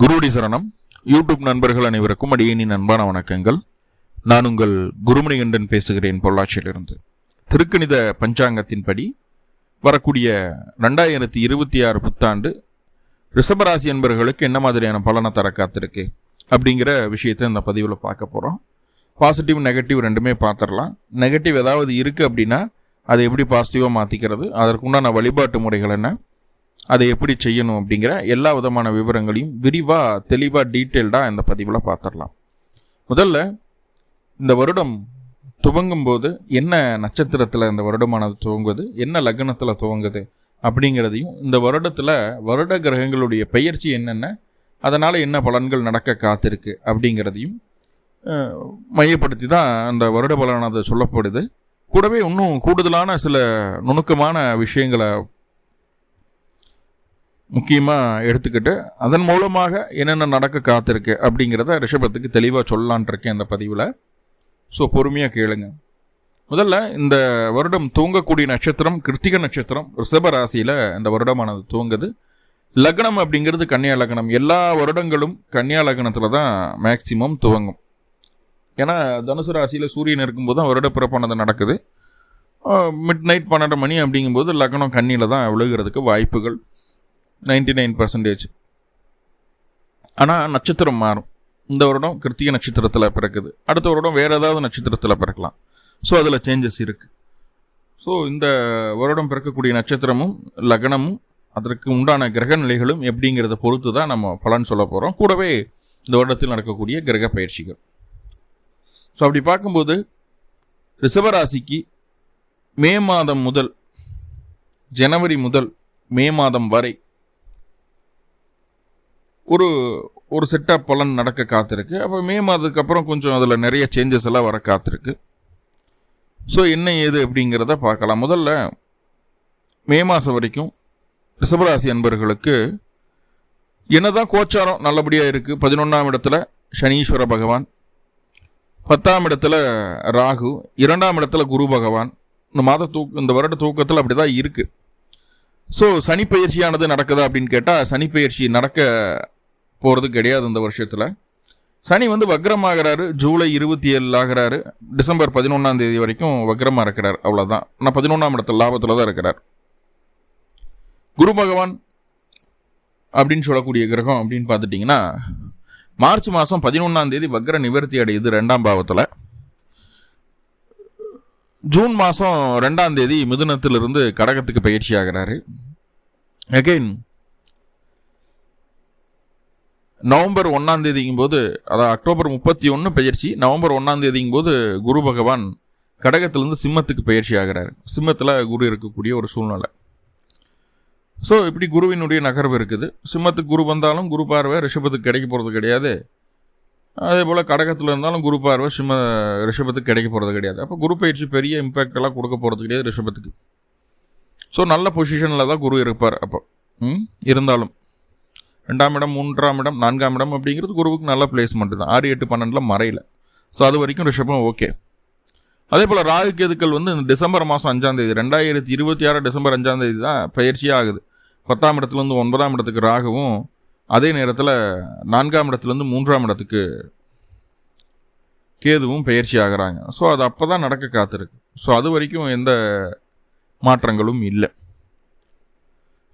குருடி சரணம். யூடியூப் நண்பர்கள் அனைவருக்கும் அடியேனின் அன்பான வணக்கங்கள். நான் உங்கள் குருமணிகண்டன் பேசுகிறேன் பொள்ளாச்சியிலிருந்து. திருக்கணித பஞ்சாங்கத்தின்படி வரக்கூடிய ரெண்டாயிரத்தி இருபத்தி ஆறு புத்தாண்டு ரிஷபராசி என்பர்களுக்கு என்ன மாதிரியான பலனை தர காத்திருக்கு அப்படிங்கிற விஷயத்தை இந்த பதிவில் பார்க்க போகிறோம் பாசிட்டிவ் நெகட்டிவ் ரெண்டுமே பார்த்துடலாம். நெகட்டிவ் ஏதாவது இருக்குது அப்படின்னா அதை எப்படி பாசிட்டிவாக மாற்றிக்கிறது அதற்குண்டான வழிபாட்டு முறைகள் என்ன? அதை எப்படி செய்யணும் அப்படிங்கிற எல்லா விதமான விவரங்களையும் விரிவாக தெளிவாக டீட்டெயில்டாக இந்த பதிவில் பார்த்துடலாம் முதல்ல இந்த வருடம் துவங்கும் போது என்ன நட்சத்திரத்தில் இந்த வருடமானது துவங்குது என்ன லக்னத்தில் துவங்குது அப்படிங்கிறதையும் இந்த வருடத்தில் வருட கிரகங்களுடைய பெயர்ச்சி என்னென்ன அதனால் என்ன பலன்கள் நடக்க காத்திருக்கு அப்படிங்கிறதையும் மையப்படுத்தி தான் அந்த வருட பலனானது சொல்லப்படுது. கூடவே இன்னும் கூடுதலான சில நுணுக்கமான விஷயங்களை முக்கியமாக எடுத்துக்கிட்டு அதன் மூலமாக என்னென்ன நடக்க காத்திருக்கு அப்படிங்கிறத ரிஷபத்துக்கு தெளிவாக சொல்லலான் இருக்கேன் இந்த பதிவில். ஸோ பொறுமையாக கேளுங்க. முதல்ல இந்த வருடம் தூங்கக்கூடிய நட்சத்திரம் கிருத்திக நட்சத்திரம் ரிஷப ராசியில் இந்த வருடமானது தூங்குது. லக்னம் அப்படிங்கிறது கன்னியா லக்னம். எல்லா வருடங்களும் கன்னியா லக்னத்தில் தான் மேக்சிமம் துவங்கும். ஏன்னா தனுசு ராசியில் சூரியன் இருக்கும்போது தான் வருட பிறப்பானது நடக்குது. மிட் நைட் பன்னெண்டு மணி அப்படிங்கும்போது லக்னம் கண்ணியில் தான் விழுகிறதுக்கு வாய்ப்புகள். Ninety nine percentage. ஆனால் நட்சத்திரம் மாறும். இந்த வருடம் கிருத்திகை நட்சத்திரத்தில் பிறக்குது. அடுத்த வருடம் வேறு ஏதாவது நட்சத்திரத்தில் பிறக்கலாம். ஸோ அதில் சேஞ்சஸ் இருக்குது ஸோ இந்த வருடம் பிறக்கக்கூடிய நட்சத்திரமும் லக்னமும் அதற்கு உண்டான கிரக நிலைகளும் எப்படிங்கிறத பொறுத்து தான் நம்ம பலன் சொல்ல போகிறோம் கூடவே இந்த வருடத்தில் நடக்கக்கூடிய கிரக பயிற்சிகள். ஸோ அப்படி பார்க்கும்போது ரிஷபராசிக்கு மே மாதம் முதல் ஜனவரி முதல் மே மாதம் வரை ஒரு ஒரு செட்டாக பலன் நடக்க காத்திருக்கு. அப்போ மே மாதத்துக்கு அப்புறம் கொஞ்சம் அதில் நிறைய சேஞ்சஸ் எல்லாம் வர காத்திருக்கு. ஸோ என்ன ஏது அப்படிங்கிறத பார்க்கலாம். முதல்ல மே மாதம் வரைக்கும் ரிஷபராசி அன்பர்களுக்கு என்னதான் கோச்சாரம் நல்லபடியாக இருக்குது பதினொன்றாம் இடத்துல சனீஸ்வர பகவான் பத்தாம் இடத்துல ராகு இரண்டாம் இடத்துல குரு பகவான். இந்த மாத தூக் இந்த வருட தூக்கத்தில் அப்படி தான் இருக்குது ஸோ சனிப்பயிற்சியானது நடக்குதா அப்படின்னு கேட்டால் சனிப்பயிற்சி நடக்க போகிறது கிடையாது இந்த வருஷத்தில். சனி வந்து வக்ரமாகிறாரு ஜூலை இருபத்தி ஏழில் ஆகிறாரு டிசம்பர் பதினொன்றாம் தேதி வரைக்கும் வக்ரமாக இருக்கிறார் அவ்வளோதான் ஆனால் பதினொன்றாம் இடத்துல லாபத்தில் தான் இருக்கிறார். குரு பகவான் அப்படின்னு சொல்லக்கூடிய கிரகம் அப்படின்னு பார்த்துட்டிங்கன்னா மார்ச் மாதம் பதினொன்றாம் தேதி வக்ர நிவர்த்தி அடையுது ரெண்டாம் பாவத்தில். ஜூன் மாதம் ரெண்டாம் தேதி மிதுனத்திலிருந்து கடகத்துக்கு பயிற்சி ஆகிறாரு அகைன் நவம்பர் ஒன்றாம் தேதிங்கும் போது அதாவது அக்டோபர் முப்பத்தி ஒன்று பயிற்சி நவம்பர் ஒன்றாம் தேதிங்கும் போது குரு பகவான் கடகத்திலேருந்து சிம்மத்துக்கு பயிற்சி ஆகிறார். சிம்மத்தில் குரு இருக்கக்கூடிய ஒரு சூழ்நிலை. ஸோ இப்படி குருவினுடைய நகர்வு இருக்குது. சிம்மத்துக்கு குரு வந்தாலும் குரு பார்வை ரிஷபத்துக்கு கிடைக்க போகிறது கிடையாது. அதே போல் கடகத்தில் இருந்தாலும் குரு பார்வை சிம்ம ரிஷபத்துக்கு கிடைக்க போகிறது கிடையாது. அப்போ குரு பயிற்சி பெரிய இம்பேக்ட் எல்லாம் கொடுக்க போகிறது கிடையாது ரிஷபத்துக்கு. ஸோ நல்ல பொசிஷனில் தான் குரு இருப்பார் அப்போ. இருந்தாலும். ரெண்டாம் இடம் மூன்றாம் இடம் நான்காம் இடம் அப்படிங்கிறது குருவுக்கு நல்ல பிளேஸ்மெண்ட் தான். ஆறு எட்டு பன்னெண்டில் மறையில். ஸோ அது வரைக்கும் ரிஷபம் ஓகே அதே போல் ராகு கேதுக்கள் வந்து இந்த டிசம்பர் மாதம் அஞ்சாம் தேதி ரெண்டாயிரத்தி இருபத்தி ஆறு டிசம்பர் அஞ்சாம் தேதி தான் பயிற்சியாக ஆகுது. பத்தாம் இடத்துலேருந்து ஒன்பதாம் இடத்துக்கு ராகுவும் அதே நேரத்தில் நான்காம் இடத்துலேருந்து மூன்றாம் இடத்துக்கு கேதுவும் பயிற்சி ஆகிறாங்க. ஸோ அது அப்போ தான் நடக்க காத்திருக்கு. ஸோ அது வரைக்கும் எந்த மாற்றங்களும் இல்லை.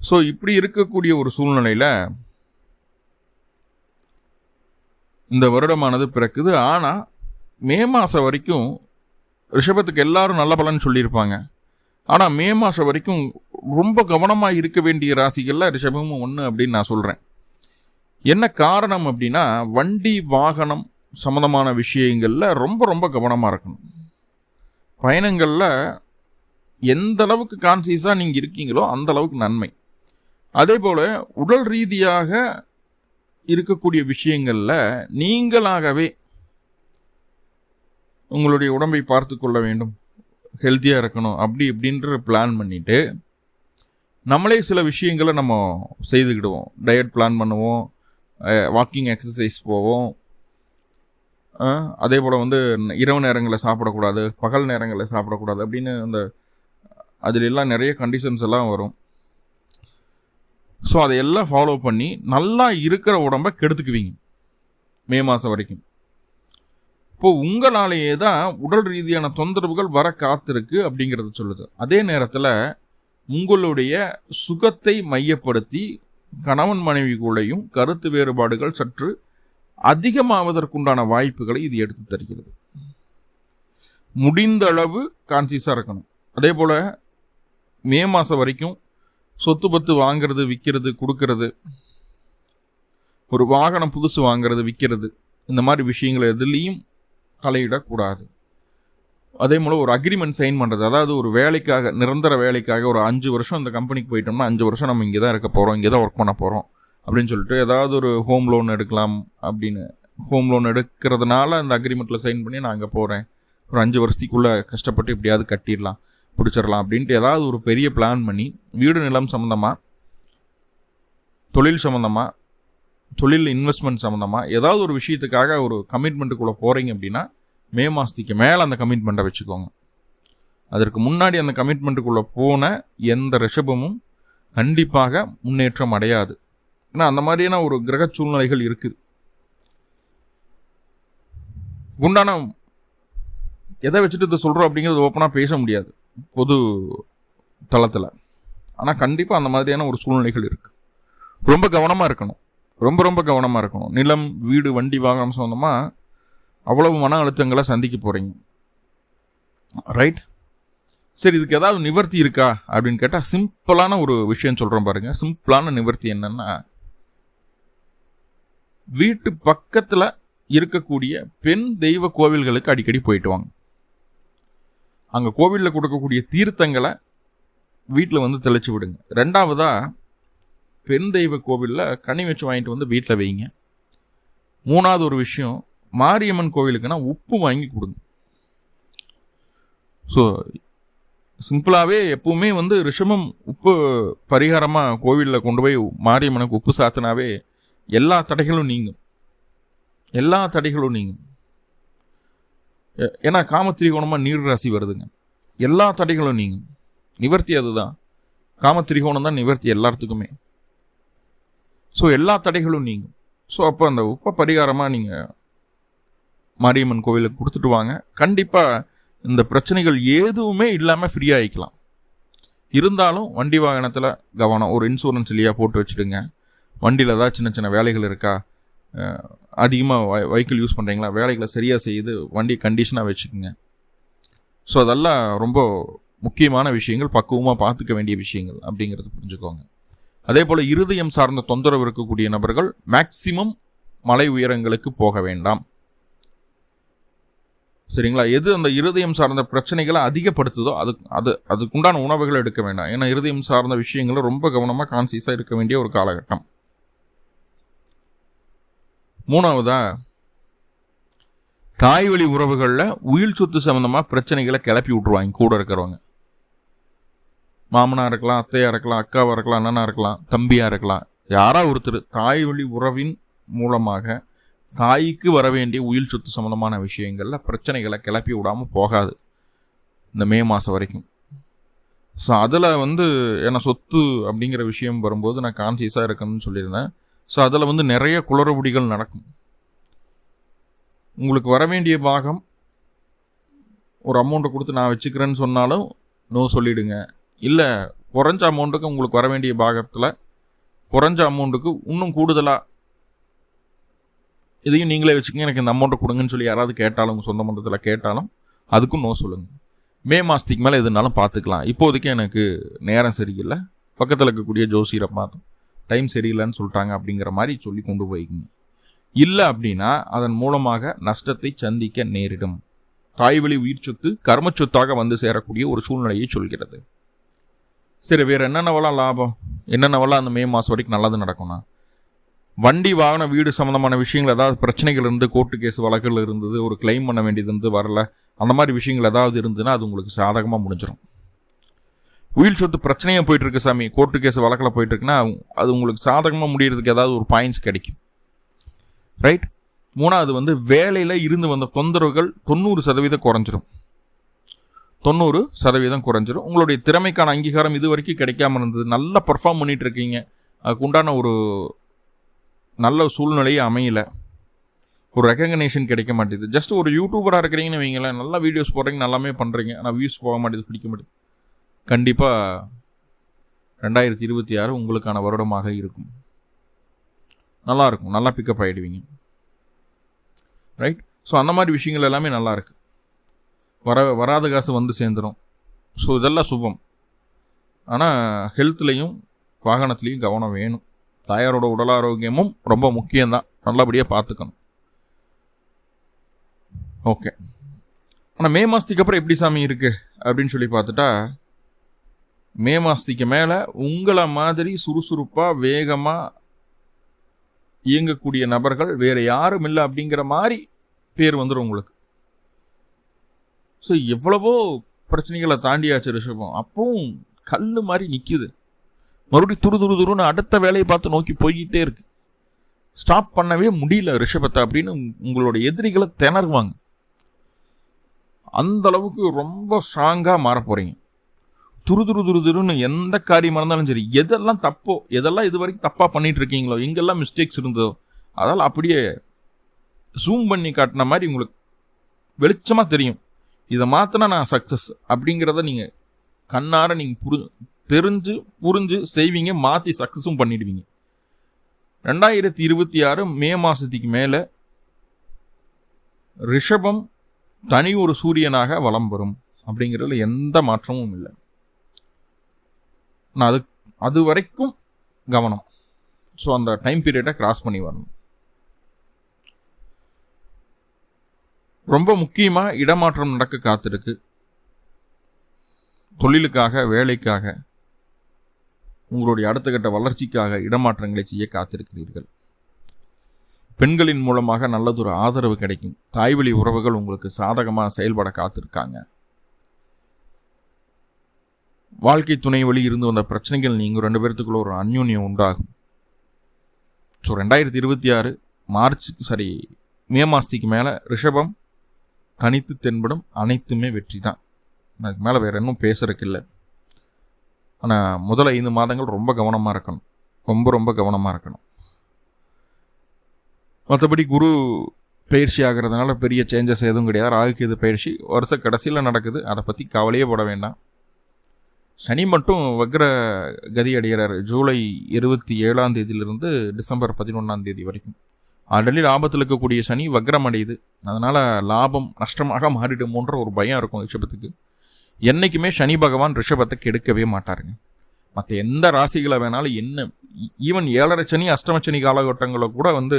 ஸோ இப்படி இருக்கக்கூடிய ஒரு சூழ்நிலையில் இந்த வருடமானது பிறக்குது. ஆனால் மே மாதம் வரைக்கும் ரிஷபத்துக்கு எல்லாரும் நல்ல பலன் சொல்லியிருப்பாங்க. ஆனால் மே மாதம் வரைக்கும் ரொம்ப கவனமாக இருக்க வேண்டிய ராசிகளில் ரிஷபமும் ஒன்று அப்படின்னு நான் சொல்கிறேன் என்ன காரணம் அப்படின்னா வண்டி வாகனம் சம்மந்தமான விஷயங்களில் ரொம்ப ரொம்ப கவனமாக இருக்கணும். பயணங்களில் எந்த அளவுக்கு கான்சியஸாக நீங்கள் இருக்கீங்களோ அந்த அளவுக்கு நன்மை. அதே போல் உடல் ரீதியாக இருக்கக்கூடிய விஷயங்களில் நீங்களாகவே உங்களுடைய உடம்பை பார்த்து கொள்ள வேண்டும். ஹெல்த்தியாக இருக்கணும். அப்படி இப்படின்ற பிளான் பண்ணிவிட்டு நம்மளே சில விஷயங்களை நம்ம செய்துக்கிடுவோம். டயட் பிளான் பண்ணுவோம். வாக்கிங் எக்ஸசைஸ் போவோம். அதே போல் வந்து இரவு நேரங்களில் சாப்பிடக்கூடாது பகல் நேரங்களில் சாப்பிடக்கூடாது அப்படின்னு அந்த அதில் எல்லாம் நிறைய கண்டிஷன்ஸ் எல்லாம் வரும். ஸோ அதையெல்லாம் ஃபாலோ பண்ணி நல்லா இருக்கிற உடம்ப கெடுத்துக்குவீங்க. மே மாதம் வரைக்கும். இப்போ உங்களாலேயே தான் உடல் ரீதியான தொந்தரவுகள் வர காத்திருக்கு அப்படிங்கிறது சொல்லுது. அதே நேரத்தில் உங்களுடைய சுகத்தை மையப்படுத்தி கணவன் மனைவிக்குள்ளேயும் கருத்து வேறுபாடுகள் சற்று அதிகமாவதற்குண்டான வாய்ப்புகளை இது எடுத்து தருகிறது. முடிந்த அளவு கான்சியஸாக இருக்கணும். அதே போல் மே மாதம் வரைக்கும் சொத்து பத்து வாங்கிறது விற்கிறது கொடுக்கறது. ஒரு வாகனம் புதுசு வாங்கிறது விற்கிறது இந்த மாதிரி விஷயங்கள் எதுலேயும் தலையிடக்கூடாது. அதே போல் ஒரு அக்ரிமெண்ட் சைன் பண்ணுறது அதாவது ஒரு வேலைக்காக நிரந்தர வேலைக்காக ஒரு அஞ்சு வருஷம் இந்த கம்பெனிக்கு போயிட்டோம்னா அஞ்சு வருஷம் நம்ம இங்கே தான் இருக்க போகிறோம் இங்கே தான் ஒர்க் பண்ண போகிறோம் அப்படின்னு சொல்லிட்டு ஏதாவது ஒரு ஹோம் லோன் எடுக்கலாம் அப்படின்னு. ஹோம் லோன் எடுக்கிறதுனால அந்த அக்ரிமெண்ட்டில் சைன் பண்ணி நான் அங்கே போகிறேன் ஒரு அஞ்சு வருஷத்துக்குள்ளே கஷ்டப்பட்டு எப்படியாவது கட்டிடலாம். பிடிச்சிடலாம் அப்படின்ட்டு ஏதாவது ஒரு பெரிய பிளான் பண்ணி வீடு நிலம் சம்மந்தமாக தொழில் சம்மந்தமாக தொழில் இன்வெஸ்ட்மெண்ட் சம்மந்தமாக ஏதாவது ஒரு விஷயத்துக்காக ஒரு கமிட்மெண்ட்டுக்குள்ளே போகிறீங்க அப்படின்னா மே மாதத்துக்கு மேலே அந்த கமிட்மெண்ட்டை வச்சுக்கோங்க. அதற்கு முன்னாடி அந்த கமிட்மெண்ட்டுக்குள்ளே போன எந்த ரிஷபமும் கண்டிப்பாக முன்னேற்றம் அடையாது. ஏன்னா அந்த மாதிரியான ஒரு கிரக சூழ்நிலைகள் இருக்குது உண்டான எதை வச்சுட்டு இதை சொல்கிறோம் அப்படிங்கிறது ஓப்பனாக பேச முடியாது. பொது தளத்தில். ஆனால் கண்டிப்பாக அந்த மாதிரியான ஒரு சூழ்நிலைகள் இருக்குது ரொம்ப கவனமாக இருக்கணும். ரொம்ப ரொம்ப கவனமாக இருக்கணும். நிலம் வீடு வண்டி வாகனம் சொந்தமாக அவ்வளவு மன அழுத்தங்களை சந்திக்க போகிறீங்க ரைட் சரி இதுக்கு ஏதாவது நிவர்த்தி இருக்கா? அப்படின்னு கேட்டால் சிம்பிளான ஒரு விஷயம் சொல்கிறோம் பாருங்கள் சிம்பிளான நிவர்த்தி என்னென்னா வீட்டு பக்கத்தில் இருக்கக்கூடிய பெண் தெய்வ கோவில்களுக்கு அடிக்கடி போயிட்டு வாங்க. அங்கே கோவிலில் கொடுக்கக்கூடிய தீர்த்தங்களை வீட்டில் வந்து தெளிச்சு விடுங்க. ரெண்டாவதாக பெண் தெய்வ கோவிலில் கனி வச்சு வாங்கிட்டு வந்து வீட்டில் வைங்க. மூணாவது ஒரு விஷயம் மாரியம்மன் கோவிலுக்குன்னா உப்பு வாங்கி கொடுங்க. ஸோ சிம்பிளாகவே எப்பவுமே வந்து ரிஷபம் உப்பு பரிகாரமாக கோவிலில் கொண்டு போய் மாரியம்மனுக்கு உப்பு சாத்தினாவே எல்லா தடைகளும் நீங்கும். எல்லா தடைகளும் நீங்கும். ஏன்னா காமத்திரிகோணமாக நீர் ராசி வருதுங்க. எல்லா தடைகளும் நீங்கள் நிவர்த்தி அதுதான். காமத்திரிகோணம் தான் நிவர்த்தி எல்லாத்துக்குமே ஸோ எல்லா தடைகளும் நீங்கும். ஸோ அப்போ அந்த உப்ப பரிகாரமாக நீங்கள் மாரியம்மன் கோவிலுக்கு கொடுத்துட்டு வாங்க. கண்டிப்பாக இந்த பிரச்சனைகள் எதுவுமே இல்லாமல் ஃப்ரீயாக ஆகிக்கலாம் இருந்தாலும் வண்டி வாகனத்தில் கவனம் ஒரு இன்சூரன்ஸ் இல்லையா போட்டு வச்சுடுங்க. வண்டியில் ஏதாவது சின்ன சின்ன வேலைகள் இருக்கா? அதிகமாக வெஹிக்கிள் யூஸ் பண்ணுறீங்களா வேலைகளை சரியாக செய்து வண்டி கண்டிஷனாக வச்சுக்கோங்க. ஸோ அதெல்லாம் ரொம்ப முக்கியமான விஷயங்கள் பக்குவமாக பார்த்துக்க வேண்டிய விஷயங்கள் அப்படிங்கிறது புரிஞ்சுக்கோங்க. அதே போல் இருதயம் சார்ந்த தொந்தரவு இருக்கக்கூடிய நபர்கள் மேக்சிமம் மலை உயரங்களுக்கு போக வேண்டாம். சரிங்களா? எது அந்த இருதயம் சார்ந்த பிரச்சனைகளை அதிகப்படுத்துதோ அது அது அதுக்குண்டான உணவுகள் எடுக்க வேண்டாம். ஏன்னா இருதயம் சார்ந்த விஷயங்களை ரொம்ப கவனமாக கான்சியஸாக இருக்க வேண்டிய ஒரு காலகட்டம். மூணாவதா தாய் வழி உறவுகளில் உயிர் சொத்து சம்மந்தமாக பிரச்சனைகளை கிளப்பி விட்ருவாங்க கூட இருக்கிறவங்க. மாமனாக இருக்கலாம் அத்தையாக இருக்கலாம் அக்காவாக இருக்கலாம் அண்ணனாக இருக்கலாம் தம்பியாக இருக்கலாம். யாராக ஒருத்தர் தாய் வழி உறவின் மூலமாக தாய்க்கு வர வேண்டிய உயிர் சொத்து சம்மந்தமான விஷயங்களில் பிரச்சனைகளை கிளப்பி விடாமல் போகாது. இந்த மே மாதம் வரைக்கும். ஸோ அதில் வந்து ஏன்னா சொத்து அப்படிங்கிற விஷயம் வரும்போது நான் கான்சியஸாக இருக்கணும்னு சொல்லியிருந்தேன். ஸோ அதில் வந்து நிறைய குளறுபடிகள் நடக்கும். உங்களுக்கு வர வேண்டிய பாகம் ஒரு அமௌண்ட்டை கொடுத்து நான் வச்சுக்கிறேன்னு சொன்னாலும் நோ சொல்லிவிடுங்க இல்லை குறைஞ்ச அமௌண்ட்டுக்கு உங்களுக்கு வர வேண்டிய பாகத்தில் குறைஞ்ச அமௌண்ட்டுக்கு இன்னும் கூடுதலாக இதையும் நீங்களே வச்சுக்கோங்க எனக்கு இந்த அமௌண்ட்டை கொடுங்கன்னு சொல்லி யாராவது கேட்டாலும் உங்கள் சொந்த மன்றத்தில் கேட்டாலும் அதுக்கும் நோ சொல்லுங்கள் மே மாதத்துக்கு மேலே எதுனாலும் பார்த்துக்கலாம் இப்போதைக்கு எனக்கு நேரம் சரியில்லை. பக்கத்தில் இருக்கக்கூடிய ஜோசியரை பார்த்தோம் டைம் சரியில்லைன்னு சொல்லிட்டாங்க அப்படிங்கிற மாதிரி சொல்லி கொண்டு போய்க்குங்க இல்லை அப்படின்னா அதன் மூலமாக நஷ்டத்தை சந்திக்க நேரிடும். தாய்வழி உயிர் சொத்து கர்ம சொத்தாக வந்து சேரக்கூடிய ஒரு சூழ்நிலையை சொல்கிறது. சரி வேறு என்னென்னவெல்லாம் லாபம்? என்னென்னவெல்லாம் அந்த மே மாதம் வரைக்கும் நல்லது நடக்கும்னா? வண்டி வாகன வீடு சம்மந்தமான விஷயங்கள் ஏதாவது பிரச்சனைகள் இருந்து கோர்ட்டு கேஸ் வழக்குகள் இருந்தது ஒரு கிளைம் பண்ண வேண்டியது இருந்து வரல அந்த மாதிரி விஷயங்கள் ஏதாவது இருந்ததுன்னா அது உங்களுக்கு சாதகமாக முடிஞ்சிடும் உயிர் சொத்து பிரச்சனையாக போயிட்டு இருக்கு சாமி. கோர்ட்டு கேஸ் வழக்கில் போயிட்டு இருக்குன்னா அது உங்களுக்கு சாதகமாக முடியறதுக்கு ஏதாவது ஒரு பாயிண்ட்ஸ் கிடைக்கும். ரைட் மூணாவது வந்து வேலையில் இருந்து வந்த தொந்தரவுகள் தொண்ணூறு சதவீதம் குறைஞ்சிரும். தொண்ணூறு சதவீதம் குறைஞ்சிரும். உங்களுடைய திறமைக்கான அங்கீகாரம் இது வரைக்கும் கிடைக்காம இருந்தது. நல்லா பர்ஃபார்ம் பண்ணிட்டு இருக்கீங்க. அதுக்கு உண்டான ஒரு நல்ல சூழ்நிலையே அமையல. ஒரு ரெக்கக்னேஷன் கிடைக்க மாட்டேது. ஜஸ்ட் ஒரு யூடியூபராக இருக்கிறீங்கன்னு வைங்களேன். நல்லா வீடியோஸ் போடுறீங்க நல்லாமே பண்ணுறீங்க ஆனால் வியூஸ் போக மாட்டேது பிடிக்க மாட்டேது. கண்டிப்பாக ரெண்டாயிரத்தி இருபத்தி ஆறு உங்களுக்கான வருடமாக இருக்கும். நல்லா இருக்கும். நல்லா பிக்கப் ஆகிடுவீங்க ரைட் ஸோ அந்த மாதிரி விஷயங்கள் எல்லாமே நல்லாயிருக்கு வர வராத காசு வந்து சேர்ந்துடும் ஸோ இதெல்லாம் சுபம். ஆனால் ஹெல்த்லேயும் வாகனத்துலேயும் கவனம் வேணும். தாயாரோட உடல் ஆரோக்கியமும் ரொம்ப முக்கியம்தான். நல்லபடியாக பார்த்துக்கணும் ஓகே ஆனால் மே மாதத்துக்கு அப்புறம் எப்படி சாமி இருக்குது அப்படின்னு சொல்லி பார்த்துட்டா மே மாதத்துக்கு மேலே உங்களை மாதிரி சுறுசுறுப்பாக வேகமாக இயங்கக்கூடிய நபர்கள் வேறு யாரும் இல்லை அப்படிங்கிற மாதிரி பேர் வந்துடும் உங்களுக்கு. ஸோ எவ்வளவோ பிரச்சனைகளை தாண்டியாச்சு ரிஷபம். அப்பவும் கல் மாதிரி நிற்கிது மறுபடியும் துரு துரு துருன்னு அடுத்த வேலையை பார்த்து நோக்கி போய்கிட்டே இருக்கு. ஸ்டாப் பண்ணவே முடியல ரிஷபத்தை அப்படின்னு உங்களோட எதிரிகளை திணறுவாங்க. அந்த அளவுக்கு ரொம்ப ஸ்ட்ராங்காக மாற போகிறீங்க துரு துரு துரு துருன்னு எந்த காரியமாக இருந்தாலும் சரி எதெல்லாம் தப்போ எதெல்லாம் இது வரைக்கும் தப்பாக பண்ணிட்டு இருக்கீங்களோ எங்கெல்லாம் மிஸ்டேக்ஸ் இருந்ததோ அதெல்லாம் அப்படியே ஜூம் பண்ணி காட்டின மாதிரி உங்களுக்கு வெளிச்சமாக தெரியும். இதை மாற்றினா நான் சக்ஸஸ் அப்படிங்கிறத நீங்கள் கண்ணார நீங்கள் புரி தெரிஞ்சு புரிஞ்சு செய்வீங்க மாற்றி சக்ஸஸும் பண்ணிடுவீங்க. ரெண்டாயிரத்தி இருபத்தி ஆறு மே மாதத்துக்கு மேலே ரிஷபம் தனி ஒரு சூரியனாக வலம் வரும் அப்படிங்கிறதுல எந்த மாற்றமும் இல்லை. நான் அது அது வரைக்கும் கவனம். ஸோ அந்த டைம் பீரியடை கிராஸ் பண்ணி வரணும். ரொம்ப முக்கியமாக இடமாற்றம் நடக்க காத்திருக்கு. தொழிலுக்காக வேலைக்காக உங்களுடைய அடுத்த கட்ட வளர்ச்சிக்காக இடமாற்றங்களை செய்ய காத்திருக்கிறீர்கள். பெண்களின் மூலமாக நல்லதொரு ஆதரவு கிடைக்கும். தாய்வழி உறவுகள் உங்களுக்கு சாதகமாக செயல்பட காத்திருக்காங்க. வாழ்க்கை துணை வழி இருந்து வந்த பிரச்சனைகள் நீங்கள் ரெண்டு பேர்த்துக்குள்ள ஒரு அந்யோன்யம் உண்டாகும். ஸோ ரெண்டாயிரத்தி இருபத்தி ஆறு மார்ச் சரி மே மாதத்துக்கு மேலே ரிஷபம் தனித்து தென்படும் அனைத்துமே வெற்றி தான். அதுக்கு மேலே வேறு இன்னும் பேசுறதுக்கு இல்லை. ஆனால் முதல் ஐந்து மாதங்கள் ரொம்ப கவனமாக இருக்கணும். ரொம்ப ரொம்ப கவனமாக இருக்கணும். மற்றபடி குரு பயிற்சி ஆகிறதுனால பெரிய சேஞ்சஸ் எதுவும் கிடையாது. ராகுக்கு இது பயிற்சி வருஷ கடைசியில் நடக்குது. அதை பற்றி கவலையே போட வேண்டாம். சனி மட்டும் வக்ர கதி அடைகிறார். ஜூலை இருபத்தி ஏழாம் தேதியிலிருந்து டிசம்பர் பதினொன்றாம் தேதி வரைக்கும். ஆல்ரெடி லாபத்தில் இருக்கக்கூடிய சனி வக்ரம் அடையுது. அதனால் லாபம் நஷ்டமாக மாறிடுமோன்ற ஒரு பயம் இருக்கும் ரிஷபத்துக்கு. என்றைக்குமே சனி பகவான் ரிஷபத்தை கெடுக்கவே மாட்டாருங்க. மற்ற எந்த ராசிகளை வேணாலும் என்ன ஈவன் ஏழரை சனி அஷ்டம சனி காலகட்டங்களில் கூட வந்து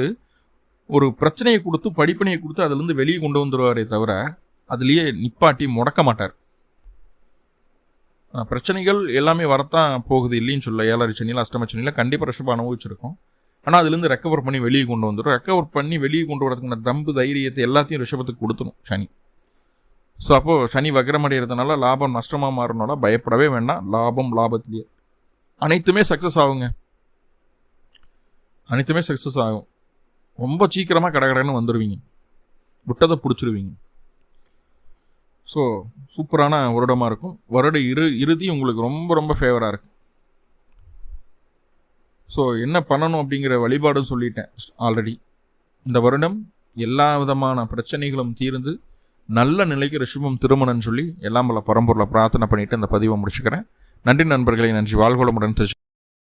ஒரு பிரச்சனையை கொடுத்து படிப்பினையை கொடுத்து அதுலேருந்து வெளியே கொண்டு வந்துடுவாரே தவிர அதுலேயே நிப்பாட்டி முடக்க மாட்டார். பிரச்சனைகள் எல்லாமே வரத்தான் போகுது இல்லைன்னு சொல்ல ஏழரை சனியில் அஷ்டம சனியில் கண்டிப்பாக ரிஷபம் அனுபவிச்சிருக்கோம் ஆனால் அதுலேருந்து ரெக்கவர் பண்ணி வெளியே கொண்டு வந்துடும் ரெக்கவர் பண்ணி வெளியே கொண்டு வரதுக்கான தம்பு தைரியத்தை எல்லாத்தையும் ரிஷபத்துக்கு கொடுத்துரும் சனி. ஸோ அப்போது சனி வக்ரமடைகிறதுனால லாபம் நஷ்டமாக மாறினால பயப்படவே வேண்டாம். லாபம் லாபத்திலேயே அனைத்துமே சக்ஸஸ் ஆகுங்க. அனைத்துமே சக்ஸஸ் ஆகும். ரொம்ப சீக்கிரமாக கடகடன்னு வந்துடுவீங்க விட்டதை பிடிச்சிருவீங்க. ஸோ சூப்பரான வருடமாக இருக்கும். வருட இரு இறுதி உங்களுக்கு ரொம்ப ரொம்ப ஃபேவராக இருக்கு. ஸோ என்ன பண்ணணும் அப்படிங்கிற வழிபாடும் சொல்லிட்டேன் ஆல்ரெடி இந்த வருடம் எல்லா விதமான பிரச்சனைகளும் தீர்ந்து நல்ல நிலைக்கு ரிஷபம் திருமணம்னு சொல்லி எல்லாம் பல பரம்பொருளை பிரார்த்தனை பண்ணிவிட்டு இந்த பதிவை முடிச்சுக்கிறேன். நன்றி நண்பர்களை நன்றி. வாழ்வளமுடன்